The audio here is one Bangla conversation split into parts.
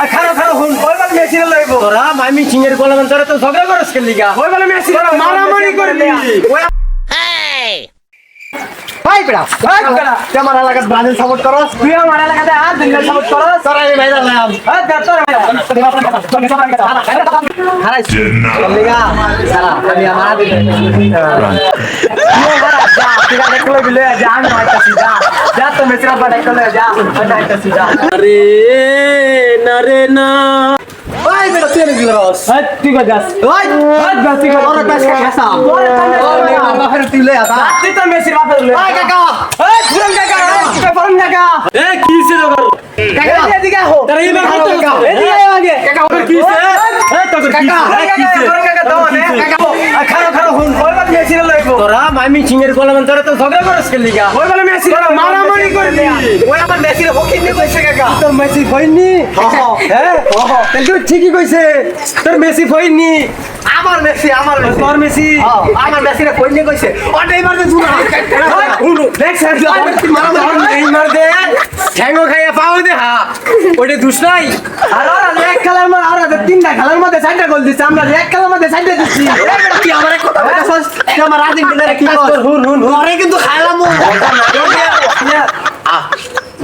আর খারো খারো হুন বলে মেসি লইব তোরা মামি সিংয়ের গোলাম তোরা তো ঝগড়া করস কেন লিগা? মেসি তোরা মারামারি ওই ভাই বেড়া ভাই বেড়া। তুই আমার এলাকাত ব্রাজিল সাপোর্ট করস? তুই আমার এলাকাতে আর দিন সাপোর্ট করো তোরা এই ভাইরা লাম হ্যাঁ দা তোর হারাই লিগা সারা আমি আমার আদি দেখল বিলে ভাই বেড়া তুই এনে দিল রস হ্যাঁ তুই কো যাস? ওই হ্যাঁ যাস তুই কো ওরা কাজ কা খাসা ওরে তানে ও নেমার বাপের তুই লই আতা তুই তো মেসি রাব্বা লই ভাই কাকা। এই পুরন কাকা। এই পুরন কাকা। এ কি ছে তোর কাকা এদিকে আহো তারা এই মার করতে এদিকে আয় আগে। কাকা তোর কি ছে এ তোর কি কাকা পুরন কাকা। তোরা মামি সিংয়ের গোলাম তোরা তো ঝগড়া করস কে লিগা? ওই বলে মেসি মারামারি করবি। ওই আমার মেসি হকিন নি কইছে কাকা। তোর মেসি হয়নি হ্যাঁ তাহলে তুই ঠিকই কইছে। তোর মেসি ফইনি আমার মেসি আমার মেসি। তোর মেসি? আমার মেসি রে কইনি কইছে। ও এবার দে তুই হুনু দেখ স্যার নেইমার দে। ঠ্যাঙ্গো খাইয়া পাও দে হা। ওটা দুষ নাই। আর ওরা এক খেলার মধ্যে আর ওদের তিনটা খেলার মধ্যে চারটা গোল দিচ্ছে আমরা এক খেলার মধ্যে চারটা দিচ্ছি কি আমার এক কথা বলছস? তুই আমার আর্জেন্টিনারে কি কর হুন হুন পরে কিন্তু খাইলাম আহ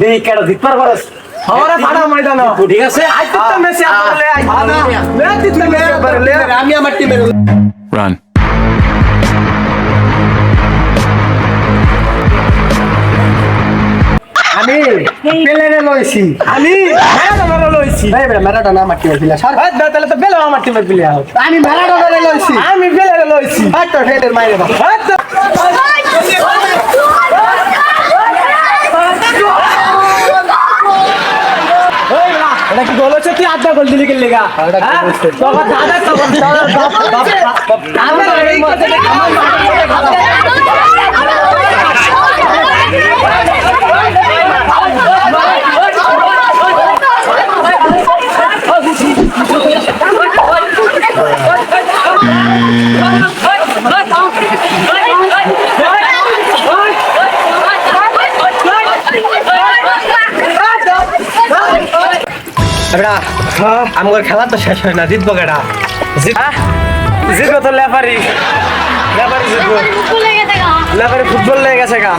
দেই কেডা জিতবার পারস আমারে ফাড়া ময়দান। ঠিক আছে? আজ তো মেসি আসলে আই লে দিতে মেসি লে। আমি আমার টিমের Run. আমি লইছি আমি লইছি এই বেটা ম্যারাডোনা আমার টিমের প্লেয়ার সর হ্যাঁ তাহলে তো বেলো আমার টিমের প্লেয়ার আমি লইছি আমি বেলেরে লইছি হাত তো হেডের মাইরে হ্যাঁ তো না এটা কি গোল হচ্ছে তুই আধা গোল দিলি কে লেগা দাদা বেটা আমার খেলা তো শেষ হয় না, জিতবো কেডা? জিতবো তো লেফারি। লেফারি জিতবো। লেফারি ফুটবল লেগে গেছে গা।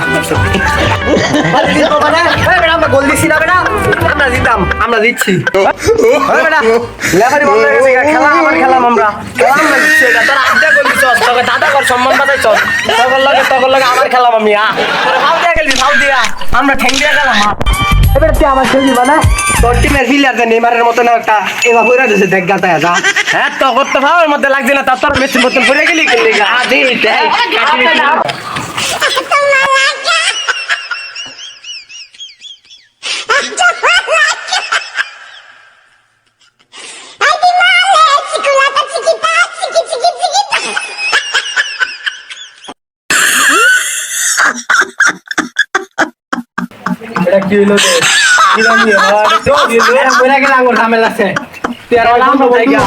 মানে? আমরা গোল দিছি না বেটা আমরা জিতাম, আমরা ওই লেফারি বন্ধ হয়ে গেছে খেলা আমার। খেলাম আমরা দিচ্ছি এটা। তোর আড্ডা তোকে দাদা কর, সম্মান বাজাই চস। তখন লাগে তখন লাগে আমার খেলাম আমি, আ। তোরা দিয়া গেলি দিয়া আমরা ঠেং দিয়া গেলাম এবার তুই আমার খেলবি মানে তোর টিমের ফিল্ডার যে নেইমারের মতো না একটা এবার হইরা দিছে দেখ গাতা যা হ্যাঁ তখন তো ভাবের মধ্যে লাগছে না তার তোর মেশিন মতন পড়ে গেলি গেলি গা? আদি দেখ এটা কি হইল রে কি জানি আর তো দিলো বইরা গেলে আঙ্গুর ঝামেলা আছে তুই আর আমরা আমরা বন্ধু।